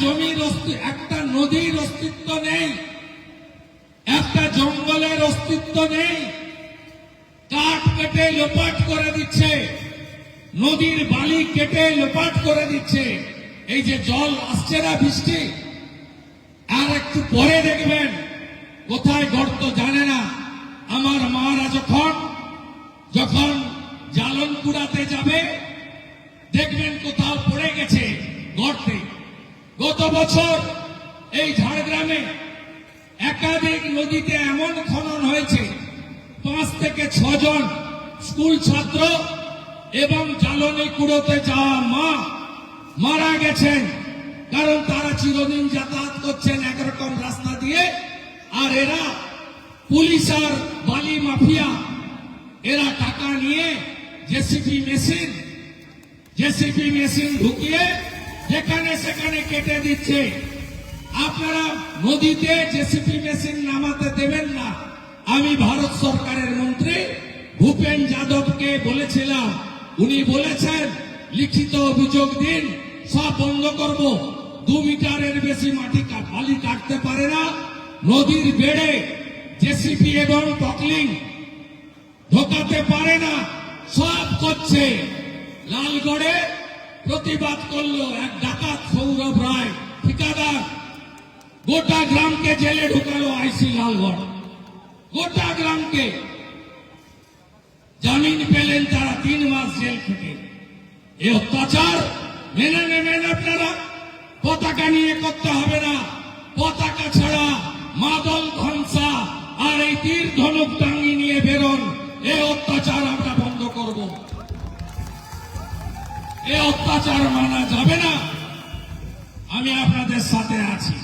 জমির একটা নদীর অস্তিত্ব নেই। একটা জঙ্গলের অস্তিত্ব নেই। কাঠ কেটে লোপাট করে দিচ্ছে। নদীর বালি কেটে লোপাট করে দিচ্ছে। এই যে জল আসছে না বৃষ্টি। আর একটু পরে দেখবেন, কোথায় গর্ত জানে না। আমার মারা যখন যখন জালন কুড়াতে যাবে, দেখবেন কোথাও পড়ে গেছে গর্তে। গত বছর এই ঝাড়গ্রামে একাধিক নদীতে এমন খনন হয়েছে, পাঁচ থেকে ছজন স্কুল ছাত্র এবং জ্বালনি কুড়োতে যাওয়া মা মারা গেছেন, কারণ তারা চিরদিন যাতায়াত করছেন একরকম রাস্তা দিয়ে, আর এরা পুলিশ আর বালি মাফিয়া, এরা টাকা নিয়ে জেসিপি মেশিন জেসিপি মেশিন ঢুকিয়ে যেখানে সেখানে কেটে দিচ্ছে। আপনারা নদীতে জেসিপি মেশিন নামাতে দেবেন না। আমি ভারত সরকারের মন্ত্রী ভূপেন যাদবকে বলেছিলাম। উনি বলেছেন, লিখিত অভিযোগ দিন, সব বন্ধ করব। দু মিটারের বেশি মাটি বালি কাটতে পারে না। নদীর বেড়ে জেসিপি এবং পকলিং ঢোকাতে পারে না। সব করছে। লালগড়ে প্রতিবাদ করল এক ডাকাত সৌরভ রায়, ঠিকাদার। গোটা গ্রামকে জেলে ঢুকালো আইসি লালগড়। গোটা গ্রামকে। জামিন পেলেন তারা তিন মাস জেল থেকে এ অত্যাচার মেনে নেবেন আপনারা? পতাকা নিয়ে করতে হবে না। পতাকা ছাড়া মাদল ধনসা আর এই তীর ধনুক টাঙ্গি এ অত্যাচার মানা যাবে না। আমি আপনাদের সাথে আছি।